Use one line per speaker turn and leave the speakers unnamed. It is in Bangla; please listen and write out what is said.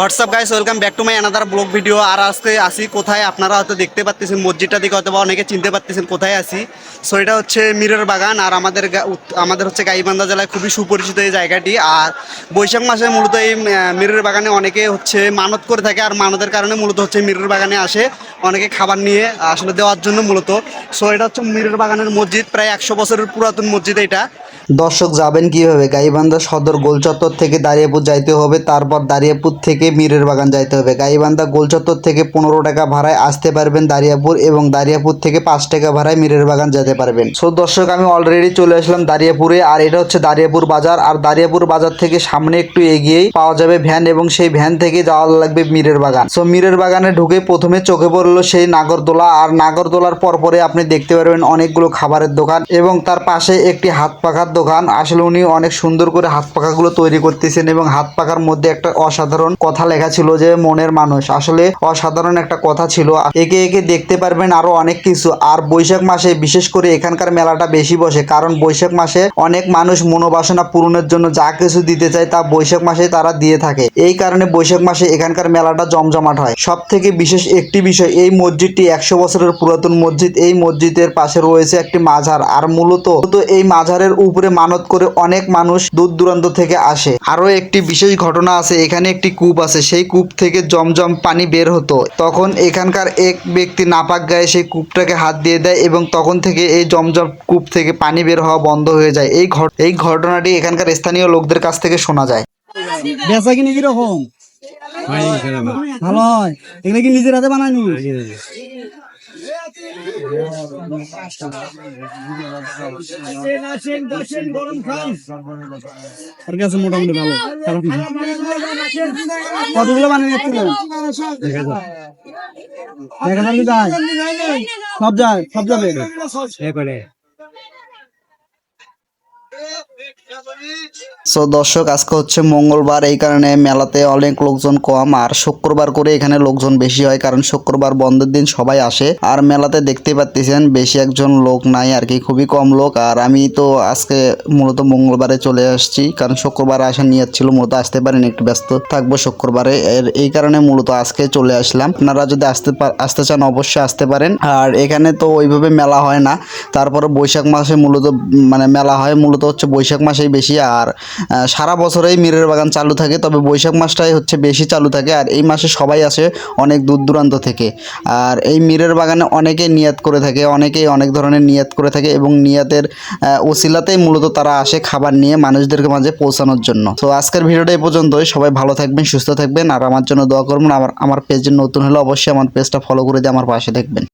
WhatsApp guys welcome back to my another blog video আর আজকে আসি কোথায়? আপনারা হয়তো দেখতে পাচ্ছেন মসজিদটা দিকে হয়তো বা অনেকে চিনতে পারতেছেন কোথায় আসি সো এটা হচ্ছে মিরের বাগান আর আমাদের আমাদের হচ্ছে গাইবান্ধা জেলায় খুবই সুপরিচিত এই জায়গাটি। আর বৈশাখ মাসে মূলত এই মিরের বাগানে অনেকে হচ্ছে মানত করে থাকে আর মানতের কারণে মূলত হচ্ছে মিরের বাগানে আসে। অনেকে খাবার নিয়ে আসলে দেওয়ার জন্য মূলত। সো এটা হচ্ছে মিরের বাগানের মসজিদ, প্রায় একশো বছরের পুরাতন মসজিদ এটা।
দর্শক যাবেন কীভাবে? গাইবান্ধা সদর গোলচত্বর থেকে দাঁড়িয়াপুর যাইতে হবে, তারপর দাঁড়িয়াপুর থেকে মীরের বাগান যাইতে হবে। গাইবান্ধা গোলচত্বর থেকে পনেরো টাকা ভাড়ায় আসতে পারবেন দারিয়াপুর এবং দারিয়াপুর থেকে পাঁচ টাকা ভাড়ায় মীরের বাগান যেতে পারবেন। সো দর্শক, আমি অলরেডি চলে আসলাম দারিয়াপুরে আর এটা হচ্ছে দারিয়াপুর বাজার। আর দারিয়াপুর বাজার থেকে সামনে একটু এগিয়েই পাওয়া যাবে ভ্যান এবং সেই ভ্যান থেকে যাওয়া লাগবে মীরের বাগান। সো মীরের বাগানে ঢুকে প্রথমে চোখে পড়ল সেই নাগরদোলা। আর নাগরদোলার পরপরে আপনি দেখতে পারবেন অনেকগুলো খাবারের দোকান এবং তার পাশে একটি হাত পাখার দোকান। আসলে উনি অনেক সুন্দর করে হাত পাখাগুলো তৈরি করতেছেন এবং হাত পাখার মধ্যে একটা অসাধারণ কথা লেখা ছিল যে মনের মানুষ। আসলে অসাধারণ একটা কথা ছিল। একে একে দেখতে পারবেন আরও অনেক কিছু। আর বৈশাখ মাসে বিশেষ করে এখানকার মেলাটা বেশি বসে। কারণ বৈশাখ মাসে অনেক মানুষ মনোবাসনা পূরণের জন্য যা কিছু দিতে চায় তা বৈশাখ মাসে তারা দিয়ে থাকে। এই কারণে বৈশাখ মাসে এখানকার মেলাটা জমজমাট হয়। সব থেকে বিশেষ একটি বিষয়, এই মসজিদটি একশো বছরের পুরাতন মসজিদ। এই মসজিদের পাশে রয়েছে একটি মাঝার আর মূলত এই মাঝারের উপরে মানত করে অনেক মানুষ দূর দূরান্ত থেকে আসে। আরও একটি বিশেষ ঘটনা আছে। এখানে একটি কূপ আছে সেই কূপ থেকে জমজম পানি বের হতো। তখন এখানকার এক ব্যক্তি নাপাক গায়ে সেই কূপটাকে হাত দিয়ে দেয় এবং তখন থেকে এই জমজম কূপ থেকে পানি বের হওয়া বন্ধ হয়ে যায়। এই ঘট এই ঘটনাটি এখানকার স্থানীয় লোকদের কাছ থেকে শোনা যায়।
বেচা কিনে কীরকম? ভালো হয়। এগুলো কি নিজের হাতে বানায়নি আর কাছে মোটামুটি ভালো। খারাপ না। বানিয়ে কি যায় সব যায় সব যাবে
সো দর্শক, আজকে হচ্ছে মঙ্গলবার, এই কারণে মেলাতে অনেক লোকজন কম, আর শুক্রবার করে এখানে লোকজন বেশি হয়, কারণ শুক্রবার বন্ধের দিন সবাই আসে। আর মেলাতে দেখতে পাচ্ছেন বেশি একজন লোক নাই, আর কি, খুবই কম লোক। আর আমি তো আজকে মূলত মঙ্গলবারে চলে আসছি, কারণ শুক্রবার আসার নিয়ত ছিল, মূলত আসতে পারেন, একটু ব্যস্ত থাকব শুক্রবারে। এর, এই কারণে মূলত আজকে চলে আসলাম। আপনারা যদি আসতে আসতে চান, অবশ্যই আসতে পারেন। আর এখানে তো ওইভাবে মেলা হয় না, তারপরে বৈশাখ মাসে মূলত মানে মেলা হয়, মূলত হচ্ছে বৈশাখ মাসেই বেশি আর সারা বছরেই মীরের বাগান চালু থাকে, তবে বৈশাখ মাসটাই হচ্ছে বেশি চালু থাকে আর এই মাসে সবাই আসে অনেক দূর দূরান্ত থেকে। আর এই মীরের বাগানে অনেকে নিয়াত করে থাকে, অনেকেই অনেক ধরনের নিয়াত করে থাকে এবং নিয়াতের ওসিলাতেই মূলত তারা আসে খাবার নিয়ে মানুষদের মাঝে পৌঁছানোর জন্য। তো আজকের ভিডিওটা এই পর্যন্তই, সবাই ভালো থাকবেন, সুস্থ থাকবেন আর আমার জন্য দোয়া করবেন, আমার আমার পেজে নতুন হলে অবশ্যই আমার পেজটা ফলো করে দিয়ে আমার পাশে থাকবেন